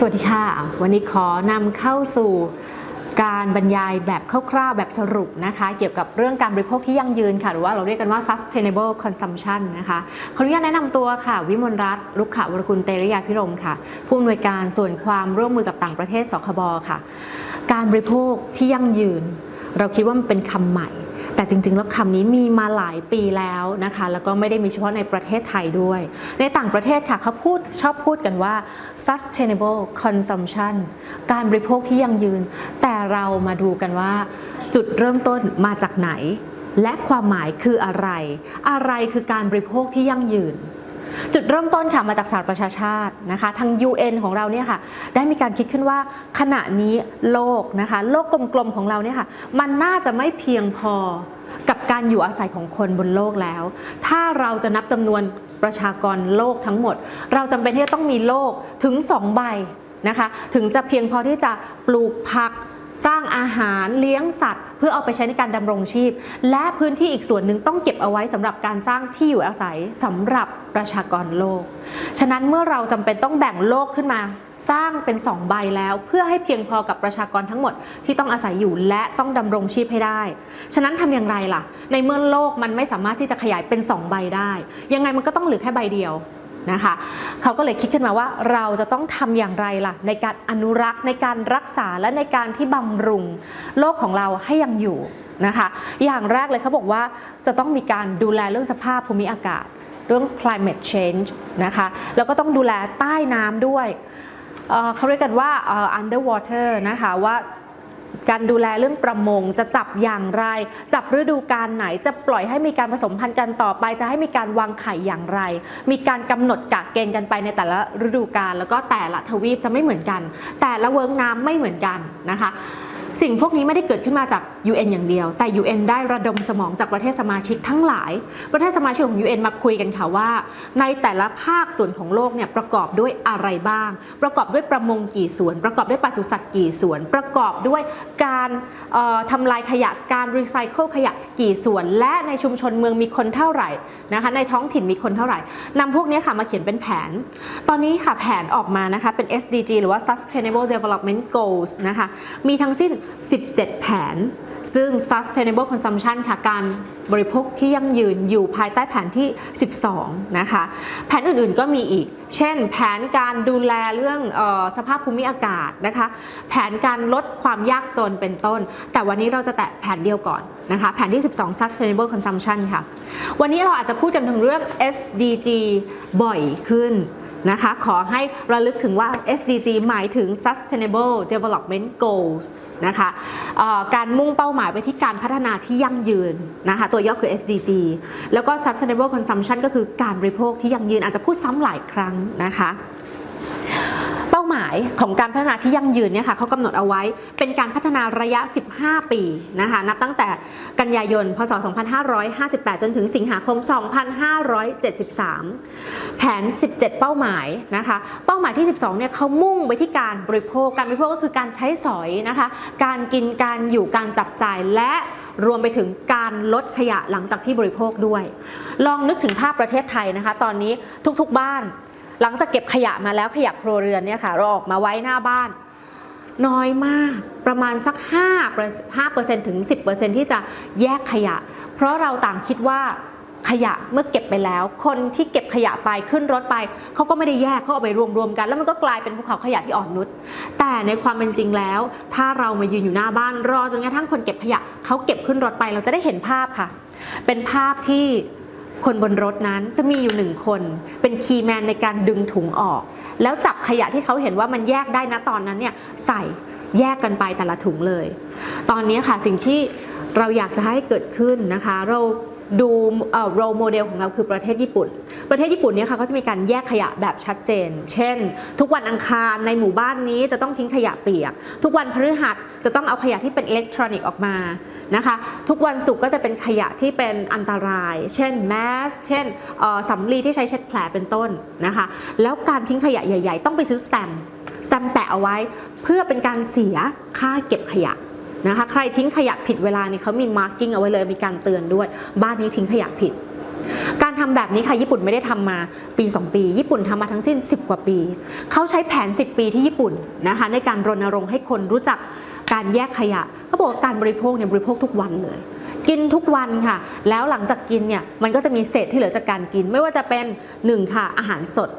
สวัสดีค่ะ วันนี้ขอนำเข้าสู่การบรรยายแบบคร่าวๆแบบสรุปนะคะ เกี่ยวกับเรื่องการบริโภคที่ยั่งยืนค่ะ หรือว่าเราเรียกกันว่า sustainable consumption นะคะขออนุญาตแนะนำตัวค่ะ วิมลรัตน์ลุกขะวรกุลเตรยาพิรมค่ะ ผู้อำนวยการส่วนความร่วมมือกับต่างประเทศสคบค่ะ การบริโภคที่ยั่งยืน เราคิดว่ามันเป็นคำใหม่ แต่จริงๆ แล้วคำนี้มีมาหลายปีแล้วนะคะ แล้วก็ไม่ได้มีเฉพาะในประเทศไทยด้วย ในต่างประเทศค่ะเขาพูดชอบพูดกันว่า sustainable consumption การบริโภคที่ยั่งยืน แต่เรามาดูกันว่า จุดเริ่มต้นมาจากไหน และความหมายคืออะไร อะไรคือการบริโภคที่ยั่งยืน จุดเริ่มต้นค่ะมาจากสหประชาชาตินะคะทาง UN ของเราเนี่ยค่ะได้มีการคิดขึ้นว่าขณะนี้โลกนะคะโลกกลมๆของเราเนี่ยค่ะมันน่าจะไม่เพียงพอกับการอยู่อาศัยของคนบนโลกแล้ว ถ้าเราจะนับจำนวนประชากรโลกทั้งหมด เราจำเป็นที่จะต้องมีโลกถึง 2 ใบนะคะถึงจะเพียงพอที่จะปลูกผัก สร้างอาหารเลี้ยงสัตว์ เพื่อเอาไปใช้ในการดำรงชีพ และพื้นที่อีกส่วนหนึ่งต้องเก็บเอาไว้สำหรับการสร้างที่อยู่อาศัยสำหรับประชากรโลก ฉะนั้นเมื่อเราจำเป็นต้องแบ่งโลกขึ้นมา สร้างเป็นสองใบแล้ว เพื่อให้เพียงพอกับประชากรทั้งหมดที่ต้องอาศัยอยู่และต้องดำรงชีพให้ได้ ฉะนั้นทำอย่างไรล่ะ ในเมื่อโลกมันไม่สามารถที่จะขยายเป็นสองใบได้ ยังไงมันก็ต้องเหลือแค่ใบเดียว นะคะเขาก็เลยคิดขึ้นมาว่าเราจะต้องทำอย่างไรล่ะ ในการอนุรักษ์ในการรักษาและในการที่บำรุงโลกของเราให้ยังอยู่นะคะอย่างแรกเลยเขาบอกว่าจะต้องมีการดูแลเรื่องสภาพภูมิอากาศ เรื่อง climate change นะคะแล้วก็ต้องดูแลใต้น้ำด้วยเเขาเรียกกันว่า underwater นะคะว่า การดูแลเรื่องประมงจะจับอย่างไร จับฤดูกาลไหนจะปล่อยให้มีการผสมพันธุ์กันต่อไป จะให้มีการวางไข่อย่างไร มีการกำหนดกะเกณฑ์กันไปในแต่ละฤดูกาลแล้วก็แต่ละทวีปจะไม่เหมือนกัน แต่ละเวิร์กน้ำไม่เหมือนกันนะคะ สิ่งพวกนี้ไม่ได้เกิดขึ้นมาจาก UN อย่างเดียว แต่ UN ได้ระดมสมองจากประเทศสมาชิกทั้งหลาย ประเทศสมาชิกของ UN มาคุยกันค่ะว่า ในแต่ละภาคส่วนของโลกเนี่ยประกอบด้วยอะไรบ้าง ประกอบด้วยประมงกี่ส่วน ประกอบด้วยปศุสัตว์กี่ส่วน ประกอบด้วยการเอ่อทำลายขยะการรีไซเคิลขยะกี่ส่วน และในชุมชนเมืองมีคนเท่าไหร่นะคะในท้องถิ่นมีคนเท่าไหร่นำพวกนี้ค่ะมาเขียนเป็นแผน ตอนนี้ค่ะแผนออกมานะคะเป็น SDG หรือว่า Sustainable Development Goals นะคะมีทั้งสิ้น17 แผน ซึ่ง sustainable consumption ค่ะ การบริโภคที่ยั่งยืนอยู่ภายใต้แผนที่ 12 นะคะ แผนอื่นๆก็มีอีก เช่น แผนการดูแลเรื่องออสภาพภูมิอากาศนะคะ แผนการลดความยากจนเป็นต้น แต่วันนี้เราจะแตะแผนเดียวก่อนนะคะ แผนที่ 12 sustainable consumption ค่ะ วันนี้เราอาจจะพูดกันถึงเรื่อง SDG บ่อยขึ้น นะคะ ขอให้ระลึกถึงว่า SDG หมายถึง Sustainable Development Goals นะคะการมุ่งเป้าหมายไปที่การพัฒนาที่ยั่งยืนนะคะ ตัวย่อคือ SDG แล้วก็ Sustainable Consumption ก็คือการบริโภคที่ยั่งยืนอาจจะพูดซ้ำหลายครั้งนะคะ ป้าหมายของการพัฒนาที่ยั่งยืนเนี่ยค่ะเขากำหนดเอาไว้เป็นการพัฒนาระยะ 15 ปีนะคะนับตั้งแต่กันยายน พศ 2558 จนถึงสิงหาคม 2573 แผน 17 เป้าหมายนะคะเป้าหมายที่ 12 เนี่ยเขามุ่งไปที่การบริโภคการบริโภคก็คือการใช้สอยนะคะการกินการอยู่การจับจ่ายและรวมไปถึงการลดขยะหลังจากที่บริโภคด้วย ลองนึกถึงภาพประเทศไทยนะคะ ตอนนี้ทุกๆบ้าน หลังจากเก็บขยะมาแล้วขยะครัวเรือนเนี่ยค่ะเราออกมาไว้หน้าบ้าน น้อยมากประมาณสัก 5 5 ถึง 10%ที่จะแยกขยะ เพราะเราต่างคิดว่าขยะเมื่อเก็บไปแล้ว คนที่เก็บขยะไปขึ้นรถไปเขาก็ไม่ได้แยกเขาเอาไปรวมๆกัน แล้วมันก็กลายเป็นภูเขาขยะที่อ่อนนุชแต่ในความเป็นจริงแล้ว ถ้าเรามายืนอยู่หน้าบ้านรอจนกระทั่งคนเก็บขยะเขาเก็บขึ้นรถไปเราจะได้เห็นภาพค่ะ เป็นภาพที่ คนบนรถนั้นจะมีอยู่หนึ่งคน เป็นคีย์แมนในการดึงถุงออก แล้วจับขยะที่เขาเห็นว่ามันแยกได้นะตอนนั้นเนี่ยใส่แยกกันไปแต่ละถุงเลย ตอนนี้ค่ะสิ่งที่เราอยากจะให้เกิดขึ้นนะคะ เราดูเอ่อโรโมเดลของเราคือประเทศญี่ปุ่น ประเทศญี่ปุ่นเนี่ยค่ะเขาจะมีการแยกขยะแบบชัดเจน เช่น ทุกวันอังคารในหมู่บ้านนี้จะต้องทิ้งขยะเปียก ทุกวันพฤหัสจะต้องเอาขยะที่เป็นอิเล็กทรอนิกส์ออกมานะคะ ทุกวันศุกร์ก็จะเป็นขยะที่เป็นอันตราย เช่นแมสเช่นสำลีที่ใช้เช็ดแผลเป็นต้นนะคะ แล้วการทิ้งขยะใหญ่ ๆ ต้องไปซื้อสแตมป์สแตมป์แปะเอาไว้เพื่อเป็นการเสียค่าเก็บขยะนะคะ ใครทิ้งขยะผิดเวลาเนี่ยเขามีมาร์กิ้งเอาไว้เลยมีการเตือนด้วย บ้านนี้ทิ้งขยะผิด การทำแบบนี้ค่ะญี่ปุ่นไม่ได้ทำมาปี 2 ปี ญี่ปุ่นทำมาทั้งสิ้น 10 กว่าปี เขาใช้แผน 10 ปีที่ญี่ปุ่นนะคะในการรณรงค์ให้คนรู้จักการแยกขยะเขาบอกว่าการบริโภคเนี่ยบริโภคทุกวันเลย กินทุกวันค่ะ แล้วหลังจากกินเนี่ยมันก็จะมีเศษที่เหลือจากการกิน ไม่ว่าจะเป็น1ค่ะอาหารสด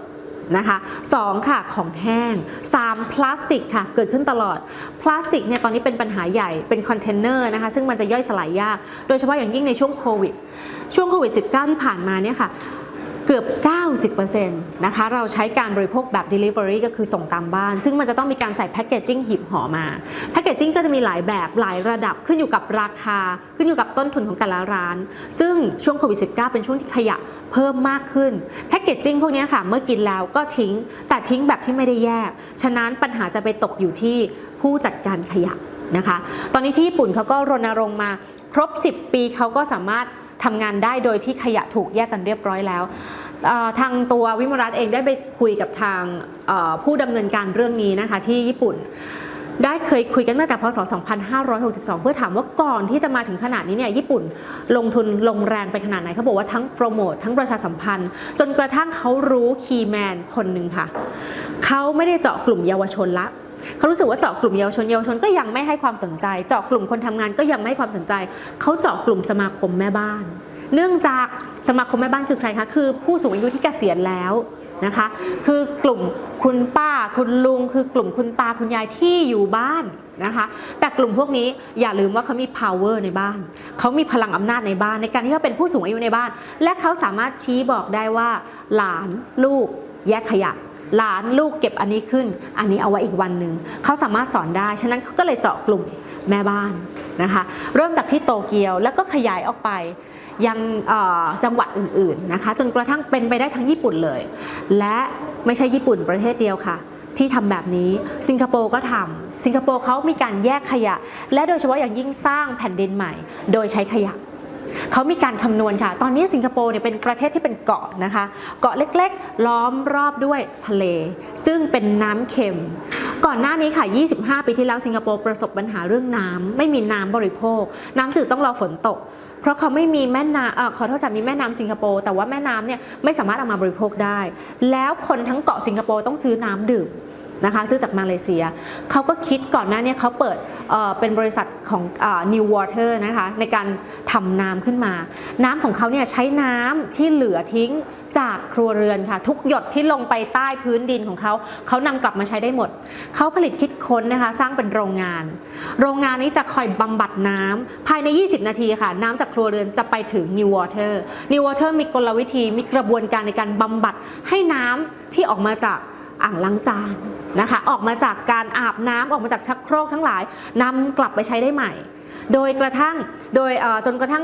นะคะ 2 ค่ะของแห้ง 3 พลาสติกค่ะ เกิดขึ้นตลอด พลาสติกเนี่ยตอนนี้เป็นปัญหาใหญ่เป็นคอนเทนเนอร์นะคะซึ่งมันจะย่อยสลายยาก โดยเฉพาะอย่างยิ่งในช่วงโควิดช่วงโควิด -19 ที่ผ่านมาเนี่ยค่ะ เกือบ 90%นะคะเราใช้การบริโภคแบบ Delivery ก็คือส่งตามบ้าน ซึ่งมันจะต้องมีการใส่แพคเกจจิ้งหีบห่อมาแพคเกจจิ้งก็จะมีหลายแบบหลายระดับขึ้นอยู่กับราคา ขึ้นอยู่กับต้นทุนของแต่ละร้าน ซึ่งช่วงโควิด -19 เป็นช่วงที่ขยะเพิ่มมากขึ้นแพคเกจจิ้งพวกนี้ค่ะ เมื่อกินแล้วก็ทิ้ง แต่ทิ้งแบบที่ไม่ได้แยก ฉะนั้นปัญหาจะไปตกอยู่ที่ผู้จัดการขยะนะคะ ตอนนี้ที่ญี่ปุ่นเขาก็รณรงค์มาครบ 10 ปีเขาก็สามารถ ทำงานได้โดยที่ขยะถูกแยกกันเรียบร้อยแล้วทางตัววิมรัตเองได้ไปคุยกับทางผู้ดำเนินการเรื่องนี้นะคะที่ญี่ปุ่น ได้เคยคุยกันตั้งแต่พศ 2562 เพื่อถามว่าก่อนที่จะมาถึงขนาดนี้เนี่ยญี่ปุ่นลงทุนลงแรงไปขนาดไหนเขาบอกว่าทั้งโปรโมททั้งประชาสัมพันธ์ จนกระทั่งเขารู้คีย์แมนคนหนึ่งค่ะ เขาไม่ได้เจาะกลุ่มเยาวชนละ เขารู้สึกว่าเจาะกลุ่มเยาวชนเยาวชนก็ยังไม่ให้ความสนใจ เจาะกลุ่มคนทำงานก็ยังไม่ให้ความสนใจ เขาเจาะกลุ่มสมาคมแม่บ้าน เนื่องจากสมาคมแม่บ้านคือใครคะ คือผู้สูงอายุที่เกษียณแล้วนะคะ คือกลุ่มคุณป้าคุณลุง คือกลุ่มคุณตาคุณยายที่อยู่บ้านนะคะ แต่กลุ่มพวกนี้อย่าลืมว่าเขามี power ในบ้าน เขามีพลังอำนาจในบ้าน ในการที่เขาเป็นผู้สูงอายุในบ้าน และเขาสามารถชี้บอกได้ว่า หลานลูก แยกขยะ หลานลูกเก็บอันนี้ขึ้น อันนี้เอาไว้อีกวันหนึ่งเขาสามารถสอนได้ ฉะนั้นเขาก็เลยเจาะกลุ่มแม่บ้านนะคะ เริ่มจากที่โตเกียวแล้วก็ขยายออกไปยังจังหวัดอื่นๆนะคะ จนกระทั่งเป็นไปได้ทั้งญี่ปุ่นเลย และไม่ใช่ญี่ปุ่นประเทศเดียวค่ะ ที่ทำแบบนี้สิงคโปร์ก็ทำสิงคโปร์เขามีการแยกขยะ และโดยเฉพาะอย่างยิ่งสร้างแผ่นดินใหม่ โดยใช้ขยะ เขามีการคำนวณค่ะ ตอนนี้สิงคโปร์เนี่ยเป็นประเทศที่เป็นเกาะนะคะ เกาะเล็กๆ ล้อมรอบด้วยทะเล ซึ่งเป็นน้ำเค็ม ก่อนหน้านี้ค่ะ 25 ปีที่แล้วสิงคโปร์ประสบปัญหาเรื่องน้ำไม่มีน้ำบริโภค น้ำจืดต้องรอฝนตก เพราะเขาไม่มีแม่น้ำเขอโทษค่ะมีแม่น้ำสิงคโปร์แต่ว่าแม่น้ำเนี่ยไม่สามารถเอามาบริโภคได้ แล้วคนทั้งเกาะสิงคโปร์ต้องซื้อน้ำดื่ม นะคะซื้อจากมาเลเซียเขาก็คิดก่อนหน้านี้เขาเปิดเเป็นบริษัทของอ New Water นะคะในการทำน้ำขึ้นมา น้ำของเขาเนี่ยใช้น้ำที่เหลือทิ้งจากครัวเรือนค่ะ ทุกหยดที่ลงไปใต้พื้นดินของเขา เขานำกลับมาใช้ได้หมด เขาผลิตคิดค้นนะคะสร้างเป็นโรงงาน โรงงานนี้จะคอยบำบัดน้ำภายใน 20 นาทีค่ะ น้ำจากครัวเรือนจะไปถึง New Water New Water มีกลวิธีมีกระบวนการในการบำบัดให้น้ำที่ออกมาจาก อ่างล้างจานนะคะ ออกมาจากการอาบน้ำออกมาจากชักโครกทั้งหลายนำกลับไปใช้ได้ใหม่ โดยกระทั่งโดยจนกระทั่ง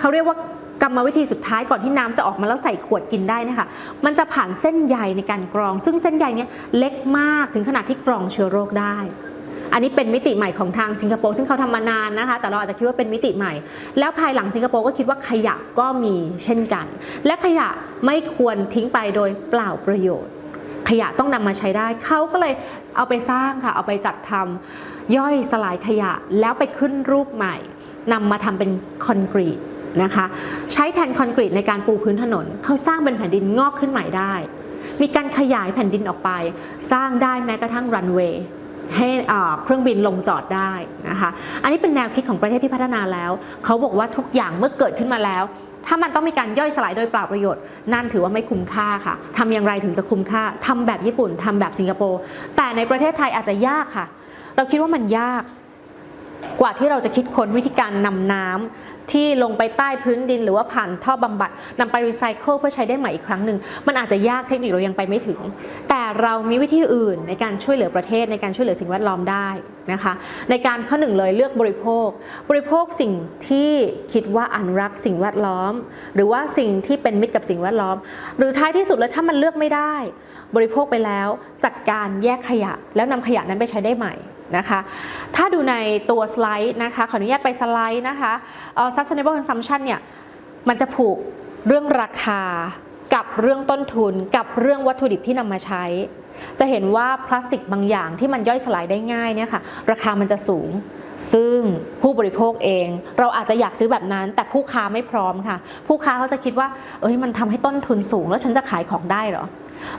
เขาเรียกว่ากรรมวิธีสุดท้ายก่อนที่น้ำจะออกมาแล้วใส่ขวดกินได้นะคะ มันจะผ่านเส้นใยในการกรอง ซึ่งเส้นใยเนี้ยเล็กมากถึงขนาดที่กรองเชื้อโรคได้ อันนี้เป็นมิติใหม่ของทางสิงคโปร์ซึ่งเขาทำมานานนะคะ แต่เราอาจจะคิดว่าเป็นมิติใหม่ แล้วภายหลังสิงคโปร์ก็คิดว่าขยะก็มีเช่นกัน และขยะไม่ควรทิ้งไปโดยเปล่าประโยชน์ ขยะต้องนำมาใช้ได้ เขาก็เลยเอาไปสร้างค่ะ เอาไปจัดทำย่อยสลายขยะแล้วไปขึ้นรูปใหม่นำมาทำเป็นคอนกรีตนะคะ ใช้แทนคอนกรีตในการปูพื้นถนน เขาสร้างเป็นแผ่นดินงอกขึ้นใหม่ได้ มีการขยายแผ่นดินออกไป สร้างได้แม้กระทั่งรันเวย์ให้อ่าเครื่องบินลงจอดได้นะคะ อันนี้เป็นแนวคิดของประเทศที่พัฒนาแล้ว เขาบอกว่าทุกอย่างเมื่อเกิดขึ้นมาแล้ว ถ้ามันต้องมีการย่อยสลายโดยเปล่าประโยชน์ นั่นถือว่าไม่คุ้มค่าค่ะทำอย่างไรถึงจะคุ้มค่าทำแบบญี่ปุ่นทำแบบสิงคโปร์แต่ในประเทศไทยอาจจะยากค่ะ เราคิดว่ามันยาก กว่าที่เราจะคิดค้นวิธีการนำน้ำที่ลงไปใต้พื้นดิน หรือว่าผ่านท่อบำบัดนำไปรีไซเคิลเพื่อใช้ได้ใหม่อีกครั้งหนึ่งมันอาจจะยากเทคนิคเรายังไปไม่ถึง แต่เรามีวิธีอื่นในการช่วยเหลือประเทศในการช่วยเหลือสิ่งแวดล้อมได้นะคะ ในการข้อหนึ่งเลยเลือกบริโภค บริโภคสิ่งที่คิดว่าอนุรักษ์สิ่งแวดล้อม หรือว่าสิ่งที่เป็นมิตรกับสิ่งแวดล้อม หรือท้ายที่สุดเลยถ้ามันเลือกไม่ได้ บริโภคไปแล้วจัดการแยกขยะ แล้วนำขยะนั้นไปใช้ได้ใหม่ นะคะ ถ้าดูในตัวสไลด์นะคะ ขออนุญาตไปสไลด์นะคะ sustainable consumption เนี่ย มันจะผูกเรื่องราคากับเรื่องต้นทุนกับเรื่องวัตถุดิบที่นำมาใช้ จะเห็นว่าพลาสติกบางอย่างที่มันย่อยสลายได้ง่ายเนี่ยค่ะ ราคามันจะสูงซึ่งผู้บริโภคเอง เราอาจจะอยากซื้อแบบนั้น แต่ผู้ค้าไม่พร้อมค่ะ ผู้ค้าเขาจะคิดว่า เอ้ยมันทำให้ต้นทุนสูง แล้วฉันจะขายของได้เหรอ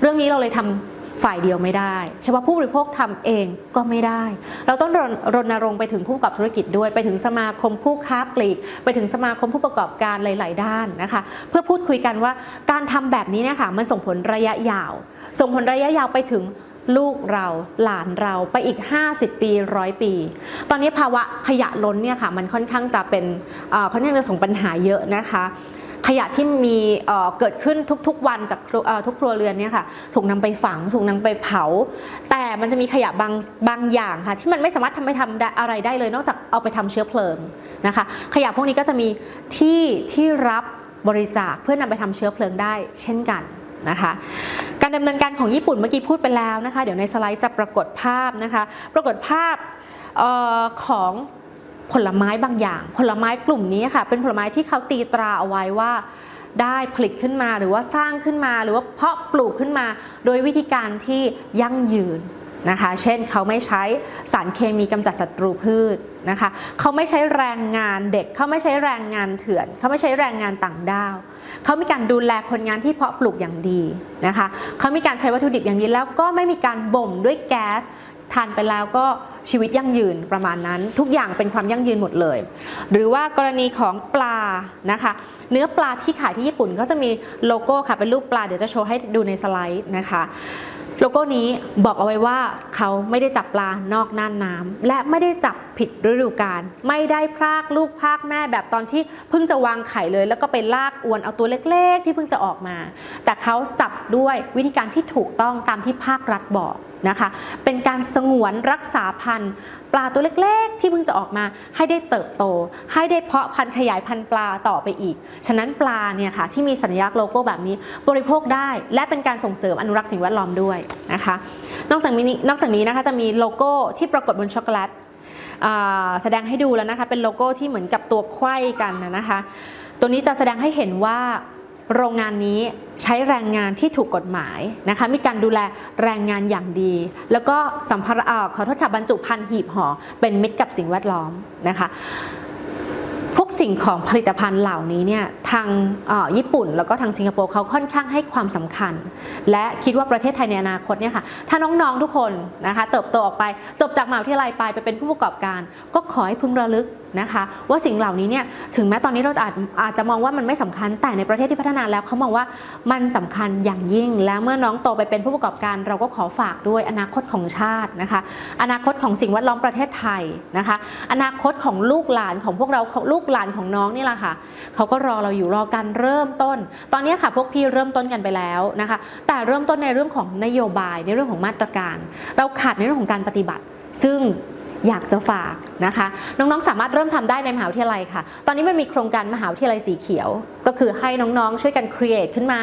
เรื่องนี้เราเลยทำ ฝ่ายเดียวไม่ได้ เฉพาะผู้บริโภคทำเองก็ไม่ได้ เราต้องรณรงค์ไปถึงผู้ประกอบธุรกิจด้วย ไปถึงสมาคมผู้ค้าปลีก ไปถึงสมาคมผู้ประกอบการหลาย ๆ ด้านนะคะ เพื่อพูดคุยกันว่าการทำแบบนี้เนี่ยค่ะมันส่งผลระยะยาว ส่งผลระยะยาวไปถึงลูกเราหลานเราไปอีก 50 ปีร้อยปี ตอนนี้ภาวะขยะล้นเนี่ยค่ะมันค่อนข้างจะเป็นเอ่อค่อนข้างจะส่งปัญหาเยอะนะคะ ขยะที่มีเกิดขึ้นทุกๆวันจากทุกครัวเรือนเนี่ยค่ะถูกนำไปฝังถูกนำไปเผา แต่มันจะมีขยะบางบางอย่างค่ะที่มันไม่สามารถทำให้ทำอะไรได้เลย นอกจากเอาไปทำเชื้อเพลิงนะคะ ขยะพวกนี้ก็จะมีที่ที่รับบริจาคเพื่อนำไปทำเชื้อเพลิงได้เช่นกันนะคะการดำเนินการของญี่ปุ่นเมื่อกี้พูดไปแล้วนะคะ เดี๋ยวในสไลด์จะปรากฏภาพนะคะ ปรากฏภาพออของ ผลไม้บางอย่าง ผลไม้กลุ่มนี้ค่ะ เป็นผลไม้ที่เขาตีตราเอาไว้ว่า ได้ผลิตขึ้นมาหรือว่าสร้างขึ้นมาหรือว่าเพาะปลูกขึ้นมา โดยวิธีการที่ยั่งยืนนะคะ เช่นเขาไม่ใช้สารเคมีกำจัดศัตรูพืชนะคะ เขาไม่ใช้แรงงานเด็ก เขาไม่ใช้แรงงานเถื่อน เขาไม่ใช้แรงงานต่างด้าว เขามีการดูแลคนงานที่เพาะปลูกอย่างดีนะคะ เขามีการใช้วัตถุดิบอย่างดีแล้วก็ไม่มีการบ่มด้วยแก๊ส ทานไปแล้วก็ชีวิตยั่งยืนประมาณนั้น ทุกอย่างเป็นความยั่งยืนหมดเลย หรือว่ากรณีของปลานะคะ เนื้อปลาที่ขายที่ญี่ปุ่นก็จะมีโลโก้ค่ะเป็นรูปปลาเดี๋ยวจะโชว์ให้ดูในสไลด์นะคะโลโก้นี้บอกเอาไว้ว่าเขาไม่ได้จับปลานอกน่านน้ำและไม่ได้จับผิดฤดูกาลไม่ได้พรากลูกพรากแม่แบบตอนที่เพิ่งจะวางไข่เลย แล้วก็ไปลากอวนเอาตัวเล็กๆ ที่เพิ่งจะออกมา แต่เขาจับด้วยวิธีการที่ถูกต้องตามที่ภาครัฐบอก นะคะ เป็นการสงวนรักษาพันธุ์ปลาตัวเล็กๆ ที่เพิ่งจะออกมาให้ได้เติบโต ให้ได้เพาะพันธุ์ขยายพันธุ์ปลาต่อไปอีก ฉะนั้นปลาเนี่ยค่ะที่มีสัญลักษณ์โลโก้แบบนี้บริโภคได้ และเป็นการส่งเสริมอนุรักษ์สิ่งแวดล้อมด้วยนะคะ นอกจากนี้นอกจากนี้นะคะจะมีโลโก้ที่ปรากฏบนช็อกโกแลตแสดงให้ดูแล้วนะคะเป็นโลโก้ที่เหมือนกับตัวไขว้กันนะคะ ตัวนี้จะแสดงให้เห็นว่า โรงงานนี้ใช้แรงงานที่ถูกกฎหมายนะคะมีการดูแลแรงงานอย่างดี แล้วก็สัมภาระเขอโทษค่ะบรรจุภัณฑ์หีบห่อเป็นมิตรกับสิ่งแวดล้อมนะคะพวกสิ่งของผลิตภัณฑ์เหล่านี้เนี่ยทางญี่ปุ่นแล้วก็ทางสิงคโปร์เขาค่อนข้างให้ความสำคัญ และคิดว่าประเทศไทยในอนาคตเนี่ยค่ะถ้าน้องๆทุกคนนะคะเติบโตออกไปจบจากมหาวิทยาลัยไปไปเป็นผู้ประกอบการ ก็ขอให้พึงระลึก นะคะ ว่าสิ่งเหล่านี้เนี่ยถึงแม้ตอนนี้เราจะอาจอาจจะมองว่ามันไม่สำคัญแต่ในประเทศที่พัฒนาแล้วเขามองว่ามันสำคัญอย่างยิ่ง แล้วเมื่อน้องโตไปเป็นผู้ประกอบการ เราก็ขอฝากด้วยอนาคตของชาตินะคะ อนาคตของสิ่งแวดล้อมประเทศไทยนะคะ อนาคตของลูกหลานของพวกเราลูกหลานของน้องนี่แหละค่ะเขาก็รอเราอยู่รอการเริ่มต้น ตอนนี้ค่ะพวกพี่เริ่มต้นกันไปแล้วนะคะ แต่เริ่มต้นในเรื่องของนโยบายในเรื่องของมาตรการ เราขาดในเรื่องของการปฏิบัติ ซึ่ง อยากจะฝากนะคะ น้องๆ สามารถเริ่มทำได้ในมหาวิทยาลัยค่ะ ตอนนี้มันมีโครงการมหาวิทยาลัยสีเขียว ก็คือให้น้องๆ ช่วยกันครีเอทขึ้นมา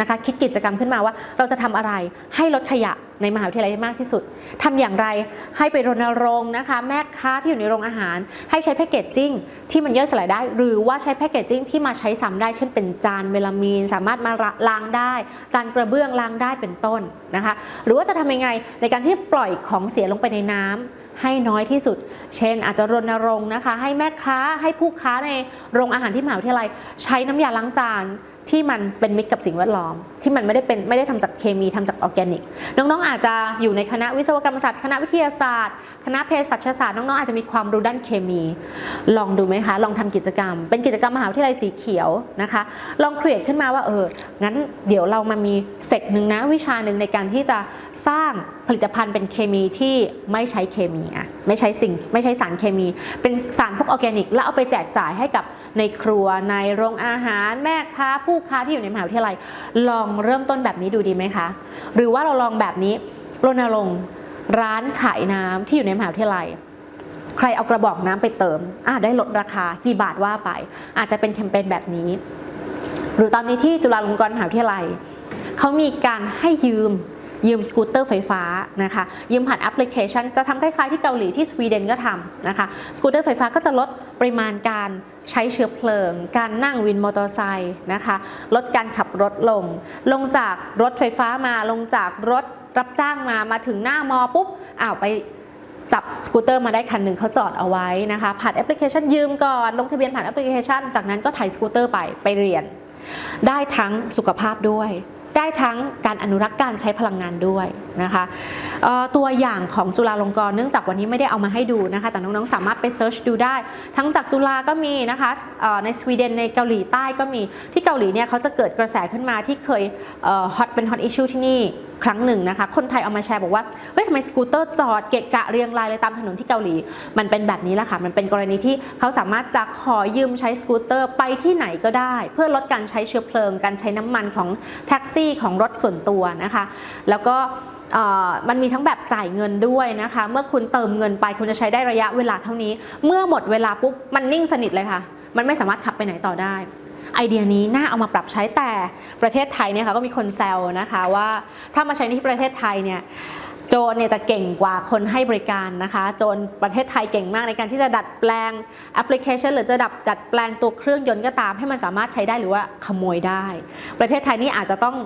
นะคะคิดกิจกรรมขึ้นมาว่า เราจะทำอะไรให้ลดขยะในมหาวิทยาลัยได้มากที่สุดทำอย่างไรให้ไปรณรงค์นะคะ แม่ค้าที่อยู่ในโรงอาหาร ให้ใช้แพคเกจจิ้งที่มันย่อยสลายได้ หรือว่าใช้แพคเกจจิ้งที่มาใช้ซ้ำได้ เช่นเป็นจานเมลามีน สามารถมาล้างได้ จานกระเบื้องล้างได้เป็นต้นนะคะ หรือว่าจะทำยังไงในการที่ปล่อยของเสียลงไปในน้ำ ให้น้อยที่สุด เช่น อาจจะรณรงค์นะคะ ให้แม่ค้าให้ผู้ค้าในโรงอาหารที่มหาวิทยาลัย ใช้น้ำยาล้างจาน ที่มันเป็นมิตรกับสิ่งแวดล้อม ที่มันไม่ได้เป็นไม่ได้ทำจากเคมีทำจากออร์แกนิก น้องๆ อาจจะอยู่ในคณะวิศวกรรมศาสตร์ คณะวิทยาศาสตร์ คณะเภสัชศาสตร์น้องๆ อาจจะมีความรู้ด้านเคมี ลองดูไหมคะ ลองทำกิจกรรม เป็นกิจกรรมมหาวิทยาลัยสีเขียวนะคะ ลองเครียดขึ้นมาว่าเออ งั้นเดี๋ยวเรามามีเซกหนึ่งนะวิชาหนึ่งในการที่จะสร้างผลิตภัณฑ์เป็นเคมีที่ไม่ใช้เคมีอะไม่ใช้สิ่งไม่ใช้สารเคมี เป็นสารพวกออร์แกนิก แล้วเอาไปแจกจ่ายให้กับ ในครัวในโรงอาหารแม่ค้าผู้ค้าที่อยู่ในมหาวิทยาลัย ลองเริ่มต้นแบบนี้ดูดีไหมคะ หรือว่าเราลองแบบนี้รณรงค์ร้านขายน้ำที่อยู่ในมหาวิทยาลัย ใครเอากระบอกน้ำไปเติมอะได้ลดราคากี่บาทว่าไป อาจจะเป็นแคมเปญแบบนี้ หรือตอนนี้ที่จุฬาลงกรณ์มหาวิทยาลัยเขามีการให้ยืมยืมสกูตเตอร์ไฟฟ้านะคะ ยืมผ่านแอปพลิเคชัน จะทำคล้ายๆที่เกาหลีที่สวีเดนก็ทำนะคะ สกูตเตอร์ไฟฟ้าก็จะลดปริมาณการ ใช้เชื้อเพลิง การนั่งวินมอเตอร์ไซค์นะคะ ลดการขับรถลง ลงจากรถไฟฟ้ามาลงจากรถรับจ้างมามาถึงหน้ามอปุ๊บอ้าวไปจับสกูตเตอร์มาได้คันหนึ่งเขาจอดเอาไว้นะคะ ผ่านแอปพลิเคชันยืมก่อนลงทะเบียนผ่านแอปพลิเคชัน จากนั้นก็ถ่ายสกูตเตอร์ไปไปเรียน ได้ทั้งสุขภาพด้วย ได้ทั้งการอนุรักษ์การใช้พลังงานด้วยนะคะตัวอย่างของจุฬาลงกรณ์เนื่องจากวันนี้ไม่ได้เอามาให้ดูนะคะ แต่น้องๆสามารถไปเซิร์ชดูได้ ทั้งจากจุฬาก็มีนะคะในสวีเดนในเกาหลีใต้ก็มีที่เกาหลีเนี่ยเขาจะเกิดกระแสขึ้นมาที่เคยฮอตเป็นฮอตอิชชูที่นี่ ครั้งหนึ่งนะคะ คนไทยเอามาแชร์บอกว่า เฮ้ยทำไมสกูตเตอร์จอดเกะกะเรียงรายเลยตามถนนที่เกาหลี มันเป็นแบบนี้แหละค่ะ มันเป็นกรณีที่เขาสามารถจะขอยืมใช้สกูตเตอร์ไปที่ไหนก็ได้ เพื่อลดการใช้เชื้อเพลิง การใช้น้ำมันของแท็กซี่ของรถส่วนตัวนะคะ แล้วก็มันมีทั้งแบบจ่ายเงินด้วยนะคะ เมื่อคุณเติมเงินไปคุณจะใช้ได้ระยะเวลาเท่านี้ เมื่อหมดเวลาปุ๊บมันนิ่งสนิทเลยค่ะ มันไม่สามารถขับไปไหนต่อได้ ไอเดียนี้น่าเอามาปรับใช้แต่ประเทศไทยเนี่ยค่ะก็มีคนแซวนะคะว่าถ้ามาใช้ในที่ประเทศไทยเนี่ยโจรเนี่ยจะเก่งกว่าคนให้บริการนะคะโจรประเทศไทยเก่งมากในการที่จะดัดแปลงแอปพลิเคชัน หรือจะดับดัดแปลงตัวเครื่องยนต์ก็ตาม ให้มันสามารถใช้ได้หรือว่าขโมยได้ ประเทศไทยนี่อาจจะต้อง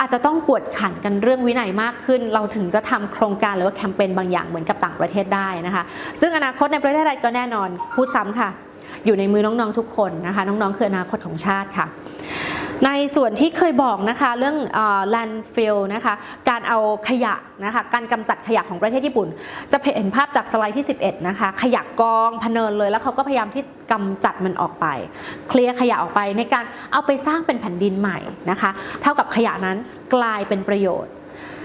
อาจจะต้องกวดขันกันเรื่องวินัยมากขึ้น เราถึงจะทำโครงการหรือว่าแคมเปญบางอย่างเหมือนกับต่างประเทศได้นะคะ ซึ่งอนาคตในประเทศไทยก็แน่นอนพูดซ้ำค่ะ อยู่ในมือน้องๆทุกคนนะคะ น้องๆคืออนาคตของชาติค่ะ ในส่วนที่เคยบอกนะคะเรื่องเอ่อ landfill นะคะการเอาขยะนะคะการกำจัดขยะของประเทศญี่ปุ่น จะเห็นภาพจากสไลด์ที่ 11 นะคะ ขยะกองพเนินเลยแล้วเขาก็พยายามที่กำจัดมันออกไป เคลียร์ขยะออกไปในการเอาไปสร้างเป็นแผ่นดินใหม่นะคะ เท่ากับขยะนั้นกลายเป็นประโยชน์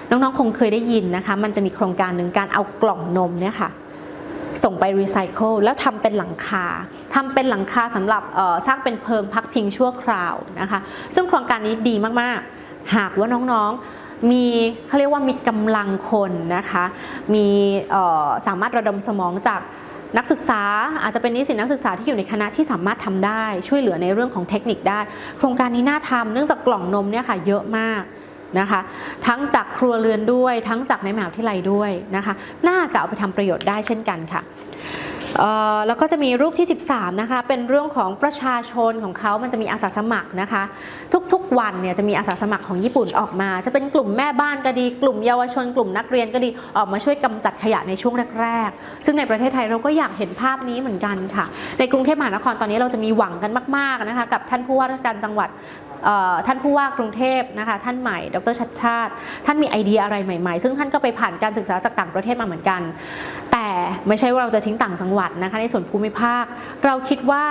น้องๆคงเคยได้ยินนะคะ มันจะมีโครงการหนึ่งการเอากล่องนมเนี่ยค่ะ ส่งไปรีไซเคิลแล้วทำเป็นหลังคาทำเป็นหลังคาสำหรับสร้างเป็นเพิงพักพิงชั่วคราวนะคะ ซึ่งโครงการนี้ดีมากๆ หากว่าน้องๆมีเขาเรียกว่ามีกำลังคนนะคะ มีสามารถระดมสมองจากนักศึกษาอาจจะเป็นนิสิตนักศึกษาที่อยู่ในคณะที่สามารถทำได้ช่วยเหลือในเรื่องของเทคนิคได้ โครงการนี้น่าทำเนื่องจากกล่องนมเนี่ยค่ะเยอะมาก นะคะ ทั้งจากครัวเรือนด้วย ทั้งจากในมหาวิทยาลัยด้วยนะคะ น่าจะเอาไปทำประโยชน์ได้เช่นกันค่ะ แล้วก็จะมีรูปที่ 13นะคะเป็นเรื่องของประชาชนของเขามันจะมีอาสาสมัครนะคะ ทุกๆวันเนี่ยจะมีอาสาสมัครของญี่ปุ่นออกมา จะเป็นกลุ่มแม่บ้านก็ดี กลุ่มเยาวชน กลุ่มนักเรียนก็ดีออกมาช่วยกำจัดขยะในช่วงแรกๆ ซึ่งในประเทศไทยเราก็อยากเห็นภาพนี้เหมือนกันค่ะ ในกรุงเทพมหานครตอนนี้เราจะมีหวังกันมากๆนะคะกับท่านผู้ว่าราชการจังหวัดท่านผู้ว่ากรุงเทพนะคะท่านใหม่ ดรชัดชาติ ท่านมีไอเดียอะไรใหม่ๆ ซึ่งท่านก็ไปผ่านการศึกษาจากต่างประเทศมาเหมือนกัน แต่ไม่ใช่ว่าเราจะทิ้งต่างจังหวัดนะคะในส่วนภูมิภาค เราคิดว่า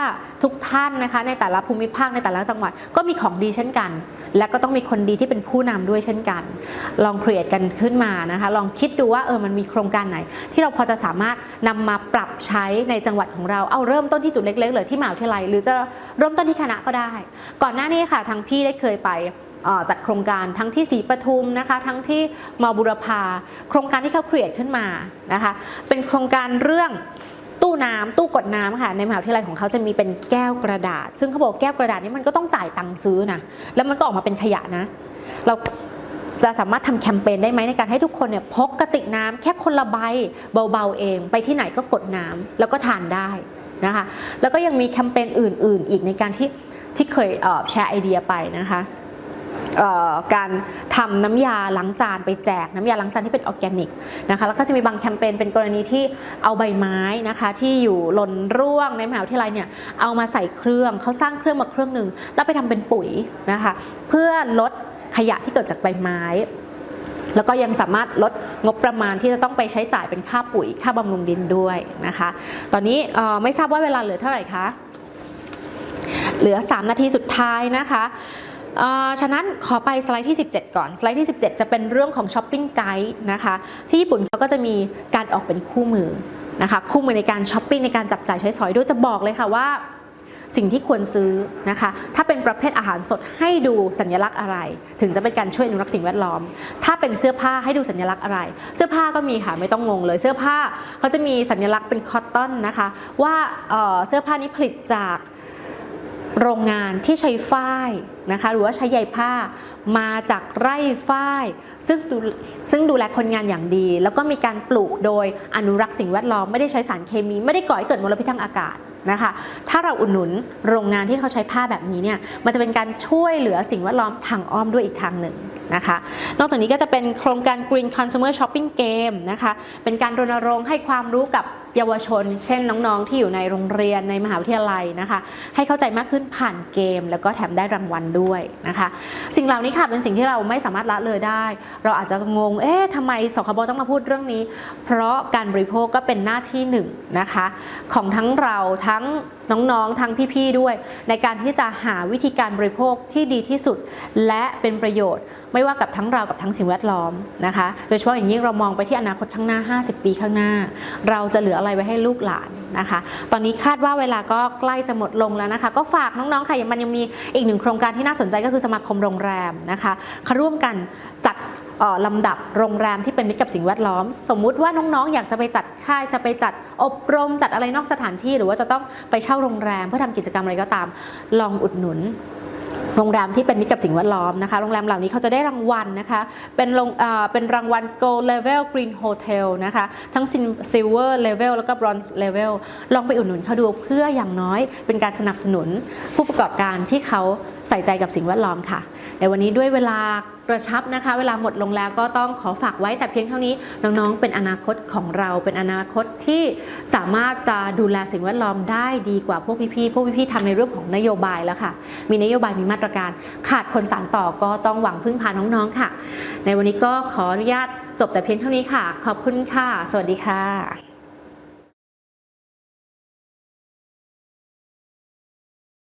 ทุกท่านนะคะในแต่ละภูมิภาคในแต่ละจังหวัดก็มีของดีเช่นกัน และก็ต้องมีคนดีที่เป็นผู้นำด้วยเช่นกัน ลองครีเอทกันขึ้นมานะคะลองคิดดูว่าเออมันมีโครงการไหน ที่เราพอจะสามารถนำมาปรับใช้ในจังหวัดของเราเอาเริ่มต้นที่จุดเล็กๆเลยที่มหาวิทยาลัยหรือจะเริ่มต้นที่คณะก็ได้ ก่อนหน้านี้ค่ะทางพี่ได้เคยไปจัดโครงการทั้งที่ศรีปทุมนะคะ ทั้งที่มบุรพา โครงการที่เขาครีเอทขึ้นมานะคะ เป็นโครงการเรื่อง ตู้น้ำตู้กดน้ำค่ะในมหาวิทยาลัยของเขาจะมีเป็นแก้วกระดาษ ซึ่งเขาบอกแก้วกระดาษนี้มันก็ต้องจ่ายตังค์ซื้อนะแล้วมันก็ออกมาเป็นขยะนะ เราจะสามารถทำแคมเปญได้ไหมในการให้ทุกคนเนี่ยพกกระติกน้ำแค่คนละใบเบาๆเอง ไปที่ไหนก็กดน้ำแล้วก็ทานได้นะคะแล้วก็ยังมีแคมเปญอื่น ๆ อีกในการที่ที่เคยแชร์ไอเดียไปนะคะ การทำน้ำยาล้างจานไปแจกน้ำยาล้างจานที่เป็นออร์แกนิกนะคะแล้วก็จะมีบางแคมเปญเป็นกรณีที่เอาใบไม้นะคะที่อยู่หล่นร่วงในมหาวิทยาลัยเนี่ยเอามาใส่เครื่องเขาสร้างเครื่องมาเครื่องหนึ่งแล้วไปทำเป็นปุ๋ยนะคะเพื่อลดขยะที่เกิดจากใบไม้แล้วก็ยังสามารถลดงบประมาณที่จะต้องไปใช้จ่ายเป็นค่าปุ๋ยค่าบำรุงดินด้วยนะคะ ตอนนี้ไม่ทราบว่าเวลาเหลือเท่าไหร่คะ เหลือ 3 นาทีสุดท้ายนะคะ ฉะนั้นขอไปสไลด์ที่ 17 ก่อน สไลด์ที่ 17 จะเป็นเรื่องของช้อปปิ้งไกด์นะคะที่ญี่ปุ่นเขาก็จะมีการออกเป็นคู่มือนะคะคู่มือในการช้อปปิ้งในการจับจ่ายใช้สอยด้วยจะบอกเลยค่ะว่าสิ่งที่ควรซื้อนะคะ ถ้าเป็นประเภทอาหารสดให้ดูสัญลักษณ์อะไร ถึงจะเป็นการช่วยอนุรักษ์สิ่งแวดล้อม ถ้าเป็นเสื้อผ้าให้ดูสัญลักษณ์อะไร เสื้อผ้าก็มีค่ะไม่ต้องงงเลย เสื้อผ้าเขาจะมีสัญลักษณ์เป็นคอตตอนนะคะ ว่าเออเสื้อผ้านี้ผลิตจาก โรงงานที่ใช้ฝ้ายนะคะหรือว่าใช้ใยผ้ามาจากไร่ฝ้ายซึ่งดูซึ่งดูแลคนงานอย่างดี แล้วก็มีการปลูกโดยอนุรักษ์สิ่งแวดล้อมไม่ได้ใช้สารเคมี ไม่ได้ก่อให้เกิดมลพิษทางอากาศนะคะถ้าเราอุดหนุนโรงงานที่เขาใช้ผ้าแบบนี้เนี่ยมันจะเป็นการช่วยเหลือสิ่งแวดล้อมทางอ้อมด้วยอีกทางหนึ่งนะคะ นอกจากนี้ก็จะเป็นโครงการ Green Consumer Shopping Game นะคะเป็นการรณรงค์ให้ความรู้กับเยาวชน เช่นน้องๆ ที่อยู่ในโรงเรียนในมหาวิทยาลัยนะคะ ให้เข้าใจมากขึ้นผ่านเกม แล้วก็แถมได้รางวัลด้วยนะคะ สิ่งเหล่านี้ค่ะเป็นสิ่งที่เราไม่สามารถละเลยได้ เราอาจจะงง เอ๊ะทำไมสคบต้องมาพูดเรื่องนี้ เพราะการบริโภคก็เป็นหน้าที่หนึ่งนะคะ ของทั้งเราทั้งน้องๆ ทั้งพี่ๆ ด้วย ในการที่จะหาวิธีการบริโภคที่ดีที่สุด และเป็นประโยชน์ ไม่ว่ากับทั้งเรากับทั้งสิ่งแวดล้อมนะคะ โดยเฉพาะอย่างยิ่งเรามองไปที่อนาคตข้างหน้า 50 ปีข้างหน้า เราจะเหลืออะไรไว้ให้ลูกหลานนะคะ ตอนนี้คาดว่าเวลาก็ใกล้จะหมดลงแล้วนะคะ ก็ฝากน้องๆค่ะยังมันยังมีอีกหนึ่งโครงการที่น่าสนใจก็คือสมาคมโรงแรมนะคะเขาร่วมกันจัดลำดับโรงแรมที่เป็นมิตรกับสิ่งแวดล้อม สมมุติว่าน้องๆ อยากจะไปจัดค่ายจะไปจัดอบรมจัดอะไรนอกสถานที่ หรือว่าจะต้องไปเช่าโรงแรมเพื่อทำกิจกรรมอะไรก็ตาม ลองอุดหนุน โรงแรมที่เป็นมิตรกับสิ่งแวดล้อมนะคะ โรงแรมเหล่านี้เขาจะได้รางวัลนะคะ เป็นโรงเอ่อเป็นรางวัล Gold Level Green Hotel นะคะ ทั้ง Silver Level แล้วก็ Bronze Level ลองไปอุดหนุนเขาดูเพื่ออย่างน้อยเป็นการสนับสนุนผู้ประกอบการที่เขา ใส่ใจกับสิ่งแวดล้อมค่ะ ในวันนี้ด้วยเวลากระชับนะคะ เวลาหมดลงแล้วก็ต้องขอฝากไว้แต่เพียงเท่านี้น้องๆ เป็นอนาคตของเราเป็นอนาคตที่สามารถจะดูแลสิ่งแวดล้อมได้ดีกว่าพวกพี่ๆพวกพี่ๆทำในเรื่องของนโยบายแล้วค่ะ มีนโยบายมีมาตรการ ขาดคนสานต่อก็ต้องหวังพึ่งพาน้องๆค่ะ ในวันนี้ก็ขออนุญาตจบแต่เพียงเท่านี้ค่ะ ขอบคุณค่ะ สวัสดีค่ะ